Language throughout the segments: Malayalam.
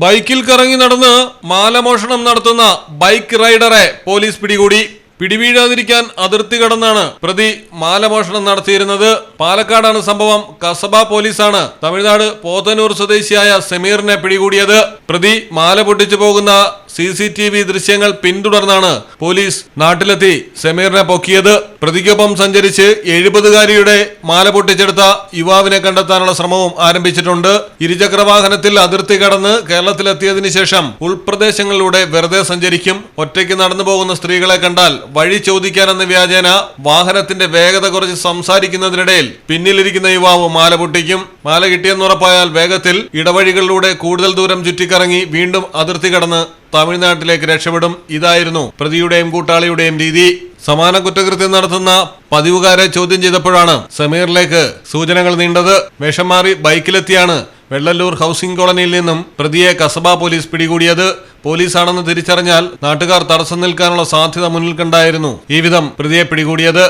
ബൈക്കിൽ കറങ്ങി നടന്ന് മാലമോഷണം നടത്തുന്ന ബൈക്ക് റൈഡറെ പോലീസ് പിടികൂടി. പിടിവീഴാതിരിക്കാൻ അതിർത്തി കടന്നാണ് പ്രതി മാലമോഷണം നടത്തിയിരുന്നത്. പാലക്കാടാണ് സംഭവം. കസബ പോലീസാണ് തമിഴ്നാട് പോത്തനൂർ സ്വദേശിയായ സമീറിനെ പിടികൂടിയത്. പ്രതി മാല പൊട്ടിച്ചു പോകുന്ന സി സി ടി വി ദൃശ്യങ്ങൾ പിന്തുടർന്നാണ് പോലീസ് നാട്ടിലെത്തി സമീറിനെ പൊക്കിയത്. പ്രതിക്കൊപ്പം സഞ്ചരിച്ച് എഴുപതുകാരിയുടെ മാല പൊട്ടിച്ചെടുത്ത യുവാവിനെ കണ്ടെത്താനുള്ള ശ്രമവും ആരംഭിച്ചിട്ടുണ്ട്. ഇരുചക്ര വാഹനത്തിൽ അതിർത്തി കടന്ന് കേരളത്തിലെത്തിയതിനു ശേഷം ഉൾപ്രദേശങ്ങളിലൂടെ വെറുതെ സഞ്ചരിക്കും. ഒറ്റയ്ക്ക് നടന്നു പോകുന്ന സ്ത്രീകളെ കണ്ടാൽ വഴി ചോദിക്കാനെന്ന വ്യാജേന വാഹനത്തിന്റെ വേഗത കുറച്ച് സംസാരിക്കുന്നതിനിടയിൽ പിന്നിലിരിക്കുന്ന യുവാവ് മാല പൊട്ടിക്കും. മാല കിട്ടിയെന്നുറപ്പായാൽ വേഗത്തിൽ ഇടവഴികളിലൂടെ കൂടുതൽ ദൂരം ചുറ്റിക്കറങ്ങി വീണ്ടും അതിർത്തി കടന്ന് തമിഴ്നാട്ടിലേക്ക് രക്ഷപ്പെടും. ഇതായിരുന്നു പ്രതിയുടെയും കൂട്ടാളിയുടെയും രീതി. സമാന കുറ്റകൃത്യം നടത്തുന്ന പതിവുകാരെ ചോദ്യം ചെയ്തപ്പോഴാണ് സമീറിലേക്ക് സൂചനകൾ നീണ്ടത്. വേഷം മാറി ബൈക്കിലെത്തിയാണ് വെള്ളല്ലൂർ ഹൗസിംഗ് കോളനിയിൽ നിന്നും പ്രതിയെ കസബ പോലീസ് പിടികൂടിയത്. പോലീസാണെന്ന് തിരിച്ചറിഞ്ഞാൽ നാട്ടുകാർ തടസ്സം നിൽക്കാനുള്ള സാധ്യത മുന്നിൽ കണ്ടായിരുന്നു ഈ വിധം പ്രതിയെ പിടികൂടിയത്.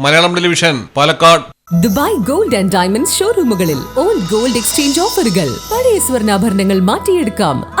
Malayalam television Palakkad. Dubai gold and diamond ഷോറൂമുകളിൽ old gold exchange ഓഫറുകൾ. പഴയ സ്വർണാഭരണങ്ങൾ മാറ്റിയെടുക്കാം.